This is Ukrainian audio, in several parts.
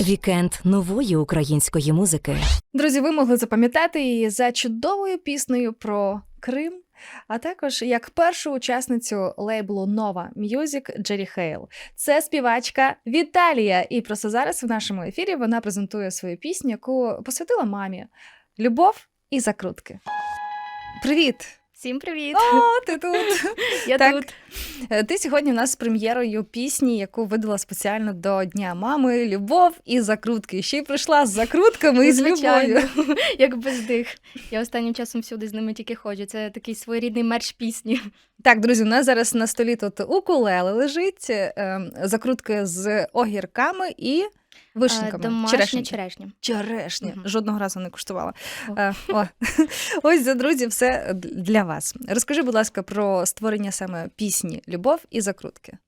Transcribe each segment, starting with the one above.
Вікенд нової української музики. Друзі, ви могли запам'ятати її за чудовою піснею про Крим, а також як першу учасницю лейблу Nova Music Джері Хейл. Це співачка Віталія. І просто зараз в нашому ефірі вона презентує свою пісню, яку посвятила мамі. Любов і закрутки. Привіт! Всім привіт! О, ти тут! Я так. тут. Е, Ти сьогодні у нас з прем'єрою пісні, яку видала спеціально до Дня мами Любов і закрутки. Ще й прийшла з закрутками і з любов'ю. як бездих. Я останнім часом всюди з ними тільки ходжу. Це такий своєрідний мерч пісні. Так, друзі, у нас зараз на столі тут укулеле лежить, е, закрутки з огірками і вишеньками. Е, Домашня Черешня. черешня. Черешня. Угу. Жодного разу не куштувала. О. Е, о. Ось, друзі, все для вас. Розкажи, будь ласка, про створення саме пісні Любов і закрутки.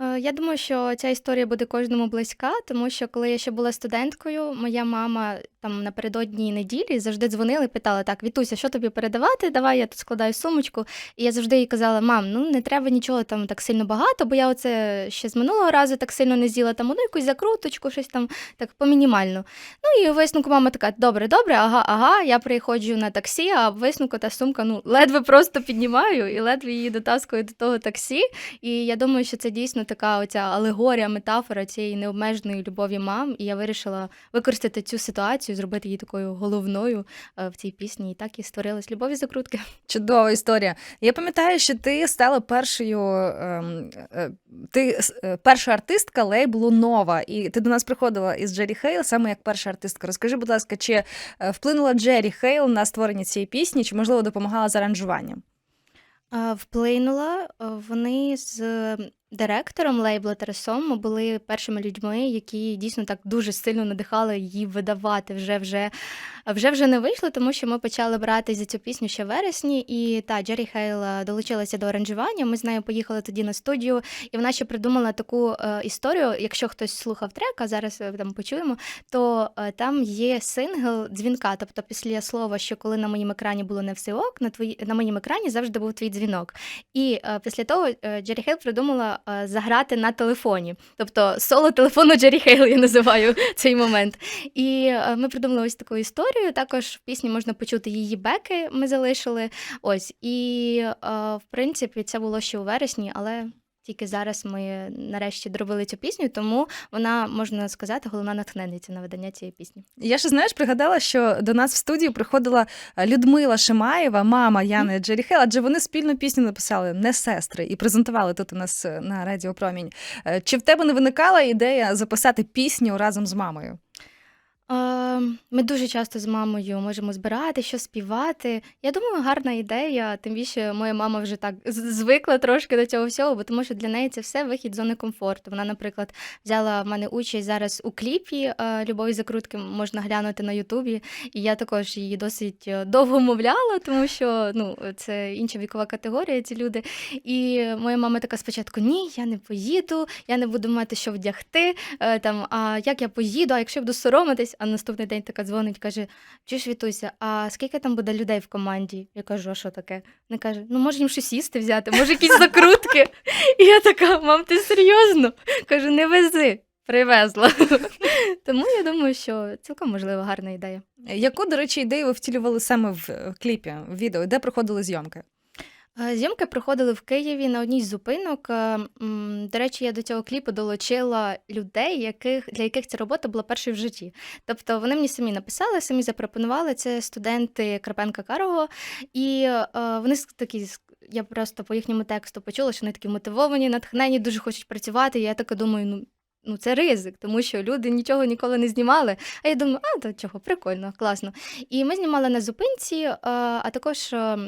Е, Я думаю, що ця історія буде кожному близька, тому що коли я ще була студенткою, моя мама там напередодні неділі завжди дзвонила і питала: так, Вітуся, що тобі передавати? Давай я тут складаю сумочку. І я завжди їй казала: мам, ну не треба нічого там так сильно багато, бо я оце ще з минулого разу так сильно не з'їла там одну якусь закруточку, щось там так помінімально. Ну і висновку мама така: добре, добре, ага, ага. Я приходжу на таксі, а висновку та сумка ну ледве просто піднімаю і ледве її дотаскую до того таксі. І я думаю, що це дійсно така оця алегорія, метафора цієї необмеженої любові мам. І я вирішила використати цю ситуацію, зробити її такою головною е, в цій пісні. І так і створилась любов і закрутки. Чудова історія. Я пам'ятаю, що ти стала першою, ем, е, ти е, перша артистка лейблу Нова, і ти до нас приходила із Джері Хейл саме як перша артистка. Розкажи, будь ласка, чи вплинула Джері Хейл на створення цієї пісні, чи можливо допомагала з аранжуванням? Вплинула вони з директором лейбла Тарасом. Ми були першими людьми, які дійсно так дуже сильно надихали її видавати. Вже вже вже вже не вийшло, тому що ми почали брати за цю пісню ще в вересні. І та Джері Хейл е, долучилася до аранжування. Ми з нею поїхали тоді на студію, і вона ще придумала таку е, історію. Якщо хтось слухав трек, а зараз е, там почуємо, то е, там є сингл дзвінка. Тобто, після слова, що коли на моїм екрані було не все ок, на твої на моїм екрані завжди був твій дзвінок. І е, після того е, Джері Хейл придумала заграти на телефоні. Тобто соло телефону Джері Хейл я називаю цей момент. І е, ми придумали ось таку історію. Також в пісні можна почути її беки. Ми залишили. Ось і е, в принципі це було ще у вересні, але. Тільки зараз ми нарешті доробили цю пісню, тому вона можна сказати головна натхненниця на видання цієї пісні. Я ще знаєш, пригадала, що до нас в студію приходила е, Людмила Шимаєва, мама Яни Джері Хейл, адже вони спільну пісню написали не сестри і презентували тут у нас е, на Радіо Промінь. Е, Чи в тебе не виникала ідея записати пісню разом з мамою? Ми дуже часто з мамою можемо збирати, що співати. Я думаю, гарна ідея. Тим більше моя мама вже так звикла трошки до цього всього, бо тому що для неї це все вихід з зони комфорту. Вона, наприклад, взяла в мене участь зараз у кліпі е, Любові закрутки можна глянути на Ютубі. І я також її досить е, довго мовляла, тому що ну, це інша вікова категорія, ці люди. І моя мама така спочатку: ні, я не поїду, я не буду мати що вдягти. Е, там, а як я поїду, а якщо я буду соромитись, а наступний день така дзвонить, каже: Чуєш, Вітуся, а скільки там буде людей в команді? Я кажу, а що таке? Вона каже: ну може їм щось їсти взяти, може якісь закрутки. І я така, мам, ти серйозно? Кажу, не вези. Привезла. Тому я думаю, що цілком можливо гарна ідея. Яку, до речі, ідею ви втілювали саме в е, кліпі, в відео, де проходили зйомки? Е, Зйомки проходили в Києві на одній з зупинок. Е, До речі, я до цього кліпу долучила людей, яких, для яких ця робота була першою в житті. Тобто вони мені самі написали, самі запропонували. Це студенти Крапенка Карого. І е, вони такі. Я просто по їхньому тексту почула, що вони такі мотивовані, натхнені, дуже хочуть працювати. І я така думаю, ну. Ну, це ризик, тому що люди нічого ніколи не знімали. А я думаю, а то чого, прикольно, класно. І ми знімали на зупинці, е, а також е,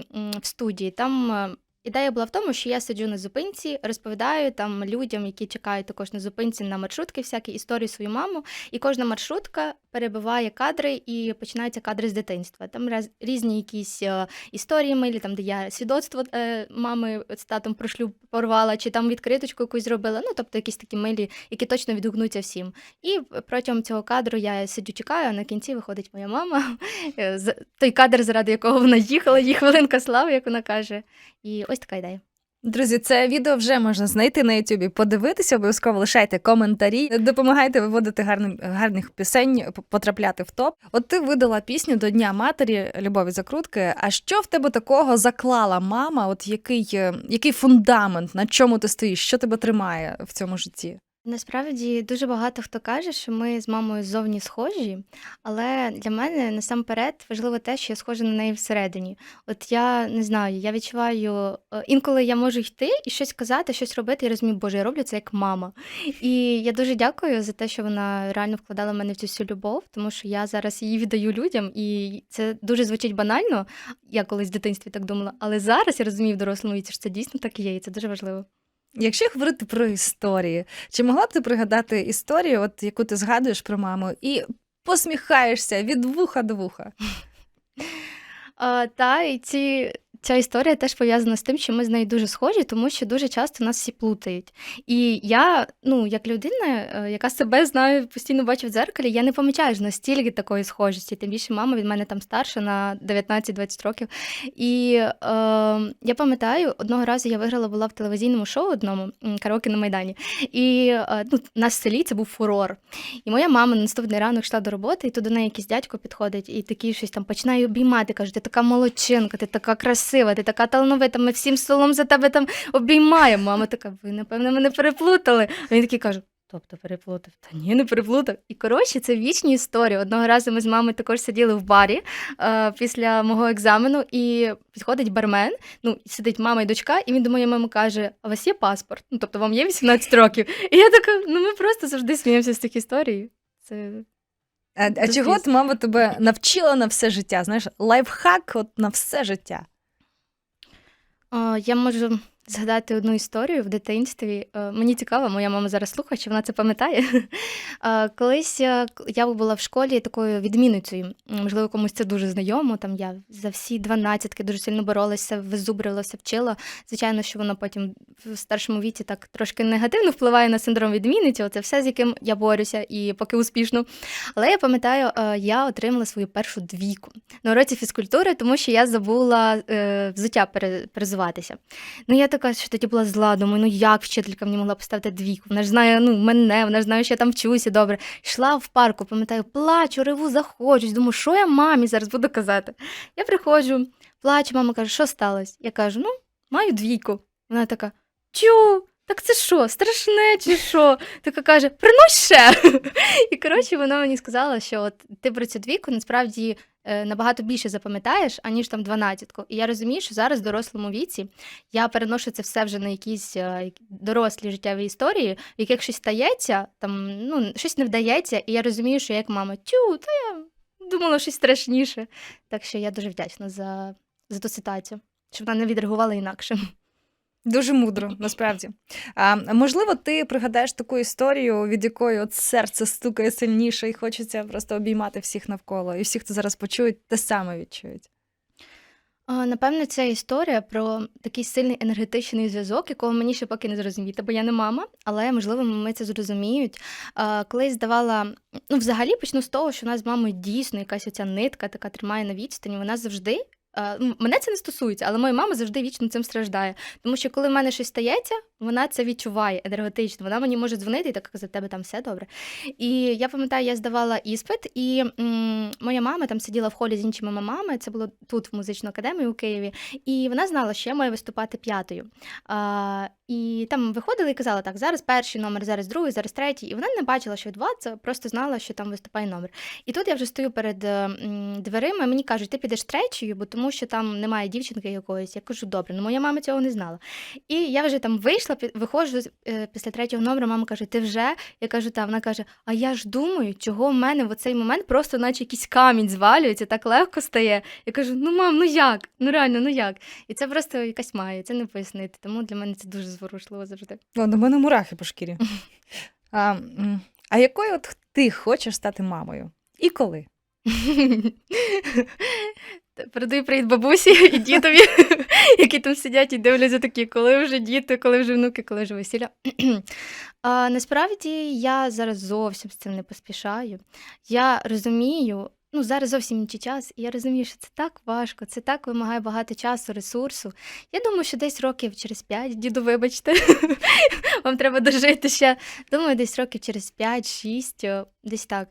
в студії. Там е, ідея була в тому, що я сиджу на зупинці, розповідаю там людям, які чекають також на зупинці на маршрутки, всякі історії свою маму. І кожна маршрутка перебиває кадри і починаються кадри з дитинства. Там різні якісь е, історії милі, там де я свідоцтво е, мами з татом про шлюб порвала, чи там відкриточку якусь зробила. Ну тобто якісь такі милі, які точно відгукнуться всім. І протягом цього кадру я сиджу, чекаю, а на кінці виходить моя мама. Е, Той кадр, заради якого вона їхала, їй хвилинка слави, як вона каже. І ось така ідея. Друзі, це відео вже можна знайти на Ютубі, подивитися, обов'язково лишайте коментарі, допомагайте виводити гарних, гарних пісень, потрапляти в топ. От ти видала пісню до Дня матері Любові Закрутки. А що в тебе такого заклала мама? От який, е, який фундамент, на чому ти стоїш? Що тебе тримає в цьому житті? Насправді дуже багато хто каже, що ми з мамою зовні схожі, але для мене насамперед важливо те, що я схожа на неї всередині. От я не знаю, я відчуваю, е, інколи я можу йти і щось казати, щось робити, і розумію, боже, я роблю це як мама. І я дуже дякую за те, що вона реально вкладала в мене в цю всю любов, тому що я зараз її віддаю людям, і це дуже звучить банально. Я колись в дитинстві так думала, але зараз я розумію в дорослому віці, що це дійсно так і є, і це дуже важливо. Якщо говорити про історії, чи могла б ти пригадати історію, от яку ти згадуєш про маму, і посміхаєшся від вуха до вуха? Та, і ці, ця історія теж пов'язана з тим, що ми з нею дуже схожі, тому що дуже часто нас всі плутають. І я, ну, як людина, е, яка себе знаю, постійно бачу в дзеркалі, я не помічаю ж настільки такої схожості. Тим більше мама від мене там старша на 19-20 років. І е, я пам'ятаю, одного разу я виграла була в телевізійному шоу одному караоке на Майдані. І е, ну, в селі це був фурор. І моя мама на наступний ранок йшла до роботи, і тут до неї якийсь дядько підходить і такий щось там починає обіймати. каже: ти така молодчинка, ти така красива, ти така талановита. Ми всім селом за тебе там обіймаємо. Мама така, ви напевно мене переплутали. А він такий каже. Тобто переплутав. Та ні, не переплутав. І коротше, це вічні історії. Одного разу ми з мамою також сиділи в барі е, після мого екзамену, і підходить бармен. Ну, сидить мама і дочка, і він до моєї мами каже: А у вас є паспорт? Ну, тобто вам є 18 років. І я така, ну ми просто завжди сміємося з цих історій. Це А, а чого звісно. мама тебе навчила на все життя? Знаєш, лайфхак от на все життя. Я можу згадати одну історію в дитинстві. Е, Мені цікаво, моя мама зараз слухає, чи вона це пам'ятає. Колись я, я була в школі такою відмінницею. Можливо, комусь це дуже знайомо. Там я за всі дванадцятки дуже сильно боролася, визубрилася, вчила. Звичайно, що воно потім в старшому віці так трошки негативно впливає на синдром відмінниці. Оце все, з яким я борюся, і поки успішно. Але я пам'ятаю, е, я отримала свою першу двійку на уроці фізкультури, тому що я забула е, взуття пере- перезуватися. Ну, я така, що тоді була зла, думаю, ну як вчителька мені могла поставити двійку? Вона ж знає ну, мене, вона ж знає, що я там вчуся добре. Йшла в парку, пам'ятаю, плачу, реву, захочусь. Думаю, що я мамі зараз буду казати. Я приходжу, плачу, мама каже, що сталося? Я кажу, ну, маю двійку. Вона така: Чу, так це що, страшне чи що? Така каже, принось ще. І коротше, вона мені сказала, що от ти про цю двійку насправді набагато більше запам'ятаєш, аніж там дванадцятку. І я розумію, що зараз в дорослому віці я переношу це все вже на якісь е, дорослі життєві історії, в яких щось стається, там ну щось не вдається, і я розумію, що як мама, тю, та я думала щось страшніше. Так що я дуже вдячна за, за ту ситуацію, щоб вона не відреагувала інакше. Дуже мудро, насправді. А, можливо, ти пригадаєш таку історію, від якої от серце стукає сильніше, і хочеться просто обіймати всіх навколо, і всі, хто зараз почують, те саме відчують. Напевно, це історія про такий сильний енергетичний зв'язок, якого мені ще поки не зрозуміти, бо я не мама, але можливо ми це зрозуміють. Колись здавала, ну взагалі почну з того, що у нас з мамою дійсно якась оця нитка, така тримає на відстані. Вона завжди. Ну, Мене це не стосується, але моя мама завжди вічно цим страждає. Тому що коли в мене щось стається, вона це відчуває енергетично. Вона мені може дзвонити і так казати, тебе там все добре. І я пам'ятаю, я здавала іспит, і м, моя мама там сиділа в холі з іншими мамами. Це було тут, в музичну академію у Києві. І вона знала, що я маю виступати п'ятою. А, і там виходили і казала, так, зараз перший номер, зараз другий, зараз третій. І вона не бачила, що відбувається, просто знала, що там виступає номер. І тут я вже стою перед е, м, дверима, мені кажуть, ти підеш третьою, бо тому що там немає дівчинки якоїсь. Я кажу, добре, ну моя мама цього не знала. І я вже там вийшла, пі- виходжу е, після третього номеру, мама каже, ти вже? Я кажу, так. Вона каже, а я ж думаю, чого в мене в цей момент просто наче якийсь камінь звалюється, так легко стає. Я кажу, ну мам, ну як? Ну реально, ну як? І це просто якась має, це не пояснити. Тому для мене це дуже зворушливо завжди. О, до мене мурахи по шкірі. А, а якою от ти хочеш стати мамою? І коли? Передаю привіт бабусі і дідові, які там сидять і дивляться такі, коли вже діти, коли вже внуки, коли вже весілля. а, насправді я зараз зовсім з цим не поспішаю. Я розумію, ну, зараз зовсім інший час, і я розумію, що це так важко, це так вимагає багато часу, ресурсу. Я думаю, що десь років через 5, діду, вибачте, вам треба дожити ще. Думаю, десь років через 5-6, десь так.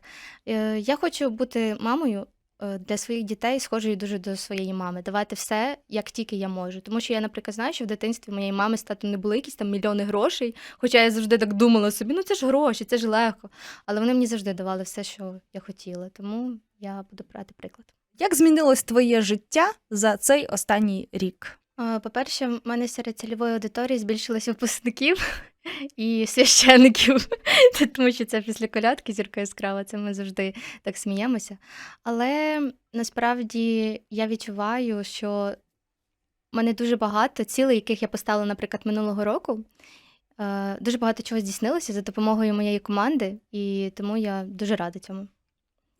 Е, Я хочу бути мамою для своїх дітей, схожою дуже до своєї мами, давати все, як тільки я можу. Тому що я, наприклад, знаю, що в дитинстві моєї мами стати не були якісь там мільйони грошей, хоча я завжди так думала собі, ну це ж гроші, це ж легко. Але вони мені завжди давали все, що я хотіла. Тому я буду брати приклад. Як змінилось твоє життя за цей останній рік? По-перше, в мене серед цільової аудиторії збільшилось випускників і священиків, тому що це після колядки зірка яскрава, це ми завжди так сміємося. Але насправді я відчуваю, що в мене дуже багато цілей, яких я поставила, наприклад, минулого року. е, Дуже багато чого здійснилося за допомогою моєї команди, і тому я дуже рада цьому.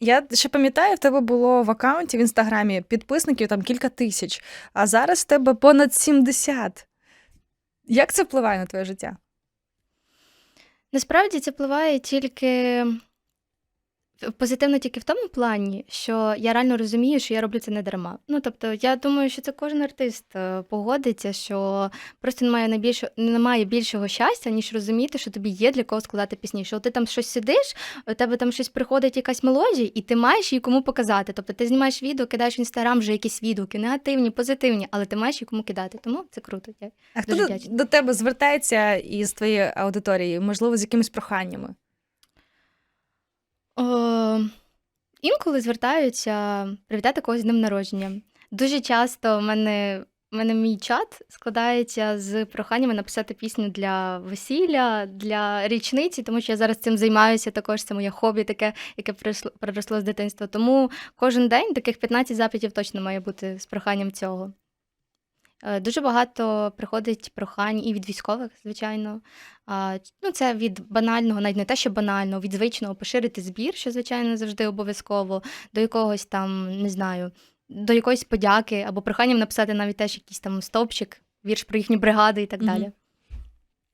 Я ще пам'ятаю, в тебе було в аккаунті в інстаграмі підписників там кілька тисяч, а зараз в тебе понад 70. Як це впливає на твоє життя? Насправді це впливає тільки позитивно тільки в тому плані, що я реально розумію, що я роблю це не дарма. Ну тобто, я думаю, що це кожен артист е, погодиться, що просто немає найбільше немає більшого щастя, ніж розуміти, що тобі є для кого складати пісні. Що ти там щось сидиш, у тебе там щось приходить, якась мелодія, і ти маєш її кому показати. Тобто ти знімаєш відео, кидаєш в інстаграм вже якісь відгуки, негативні, позитивні, але ти маєш її кому кидати. Тому це круто. Я А хто до, до тебе звертається із твоєї аудиторії, можливо, з якимись проханнями? О, інколи звертаються привітати когось з днем народження. Дуже часто в мене, в мене мій чат складається з проханнями написати пісню для весілля, для річниці, тому що я зараз цим займаюся. Також це моє хобі, таке, яке приросло з дитинства. Тому кожен день таких 15 запитів точно має бути з проханням цього. Е, Дуже багато приходить прохань і від військових, звичайно. А, ну, це від банального, навіть не те, що банального, від звичного поширити збір, що, звичайно, завжди обов'язково, до якогось там, не знаю, до якоїсь подяки, або проханням написати навіть теж якийсь там стовпчик, вірш про їхні бригади і так Мгм. далі.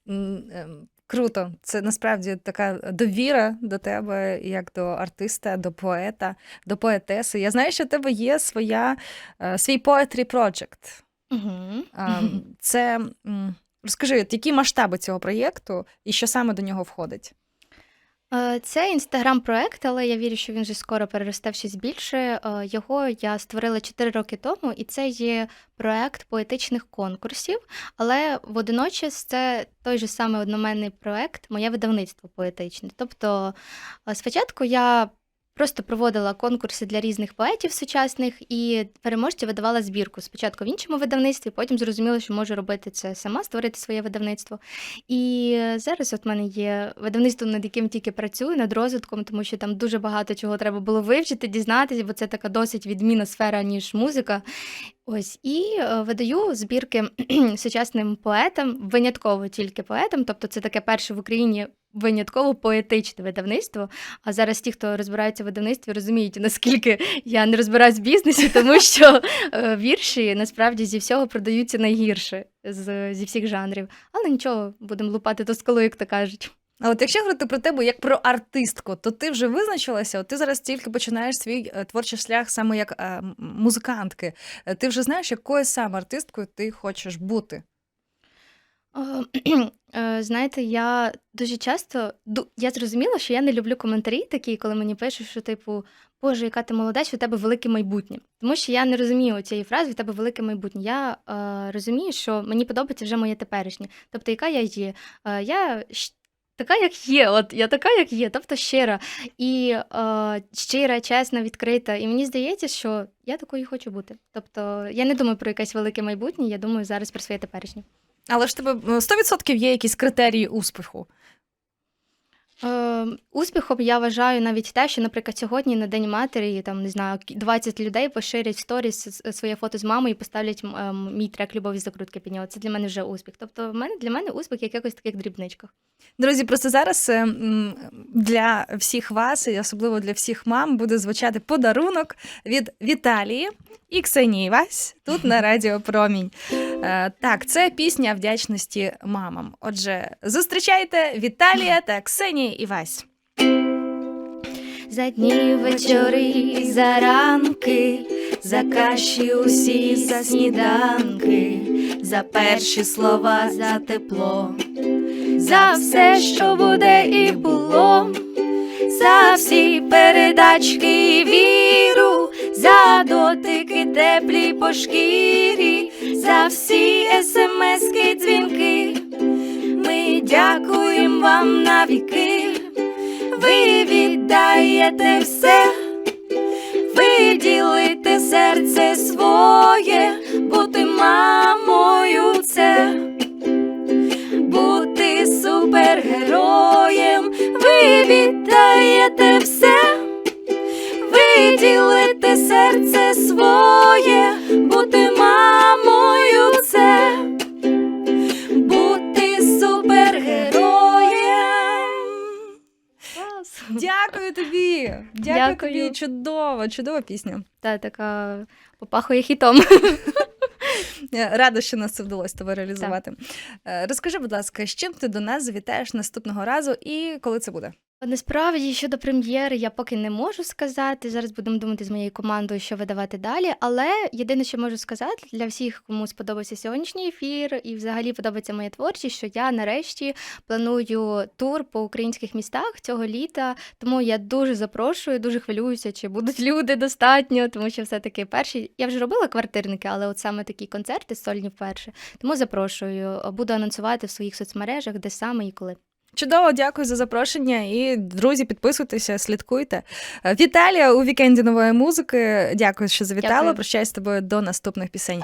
М, ем, Круто, це насправді така довіра до тебе, як до артиста, до поета, до поетеси. Я знаю, що в тебе є своя, е, свій poetry project. Угу. А, Це м, розкажи, от які масштаби цього проєкту і що саме до нього входить? Е, Це інстаграм-проект, але я вірю, що він вже скоро переросте в щось більше. Е, Його я створила 4 роки тому, і це є проект поетичних конкурсів. Але водночас це той же самий одноменний проект, моє видавництво поетичне. Тобто, е, спочатку я просто проводила конкурси для різних поетів сучасних, і переможці видавала збірку. Спочатку в іншому видавництві, потім зрозуміла, що можу робити це сама, створити своє видавництво. І зараз от в мене є видавництво, над яким тільки працюю, над розвитком, тому що там дуже багато чого треба було вивчити, дізнатися, бо це така досить відмінна сфера, ніж музика. Ось і е, видаю збірки сучасним поетам, винятково тільки поетам. Тобто, це таке перше в Україні винятково поетичне видавництво. А зараз ті, хто розбирається в видавництві, розуміють, наскільки я не розбираюсь в бізнесі, тому що е, вірші насправді зі всього продаються найгірше з, зі всіх жанрів. Але нічого, будемо лупати до скалу, як то кажуть. А от якщо говорити про тебе як про артистку, то ти вже визначилася, от ти зараз тільки починаєш свій е, творчий шлях саме як е, музикантки. Ти вже знаєш, якою саме артисткою ти хочеш бути? Е, Знаєте, я дуже часто я зрозуміла, що я не люблю коментарі такі, коли мені пишуть, що типу, Боже, яка ти молодець, у тебе велике майбутнє. Тому що я не розумію цієї фрази, у тебе велике майбутнє. Я е, розумію, що мені подобається вже моє теперішнє. Тобто, яка я є? Е, я така, як є, от я така, як є, тобто щира. І е, щира, чесна, відкрита. І мені здається, що я такою хочу бути. Тобто, я не думаю про якесь велике майбутнє, я думаю зараз про своє теперішнє. Але ж тебе е, 100% є якісь критерії успіху. Е, успіхом я вважаю навіть те, що, наприклад, сьогодні на День матері там не знаю, 20 людей поширять в сторіс своє фото з мамою і поставлять ем, мій трек Любові закрутки під нього. Це для мене вже успіх. Тобто, в мене для мене успіх в якихось таких дрібничках. Друзі, просто зараз е, для всіх вас, і особливо для всіх мам, буде звучати подарунок від Віталії і Ксенії Вась тут на Радіо Промінь. Е, Так, це пісня вдячності мамам. Отже, зустрічайте Віталія та Ксенія Івась. За дні, вечори, за ранки, за каші усі, за сніданки, за перші слова, за тепло, за все, що буде і було, за всі передачки і віру, за дотики теплі по шкірі, за всі смски, дзвінки. Ми дякуємо вам навіки. Ви віддаєте все, ви ділите серце своє, бути мамою це, бути супергероєм, ви віддаєте все, ви ділите серце своє, бути мамою це, бути супергероєм. Дякую тобі! Дякую, Дякую. тобі! Чудово, чудова пісня. Та така попахує хітом. Рада, що нас це вдалося тебе реалізувати. Е, Розкажи, будь ласка, з чим ти до нас завітаєш наступного разу і коли це буде? Насправді щодо прем'єри я поки не можу сказати. Зараз будемо думати з моєю командою, що видавати далі. Але єдине, що можу сказати для всіх, кому сподобався сьогоднішній ефір, і взагалі подобається моя творчість, що я нарешті планую тур по українських містах цього літа. Тому я дуже запрошую, дуже хвилююся, чи будуть люди достатньо, тому що все-таки перші я вже робила квартирники, але от саме такі концерти сольні вперше. Тому запрошую, буду анонсувати в своїх соцмережах, де саме і коли. Чудово, дякую за запрошення. І друзі, підписуйтеся, слідкуйте. Е, Віталія у вікенді нової музики. Дякую, що завітала. Дякую. Прощаюсь з тобою до наступних пісень.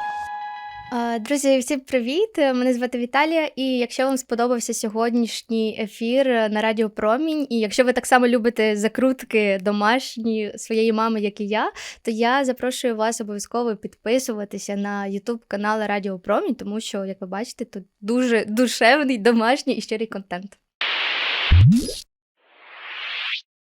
Друзі, всім привіт! Мене звати Віталія. І якщо вам сподобався сьогоднішній ефір на Радіо Промінь, і якщо ви так само любите закрутки домашні своєї мами, як і я, то я запрошую вас обов'язково підписуватися на YouTube канал Радіо Промінь, тому що, як ви бачите, тут дуже душевний, домашній і щирий контент. Mm-hmm.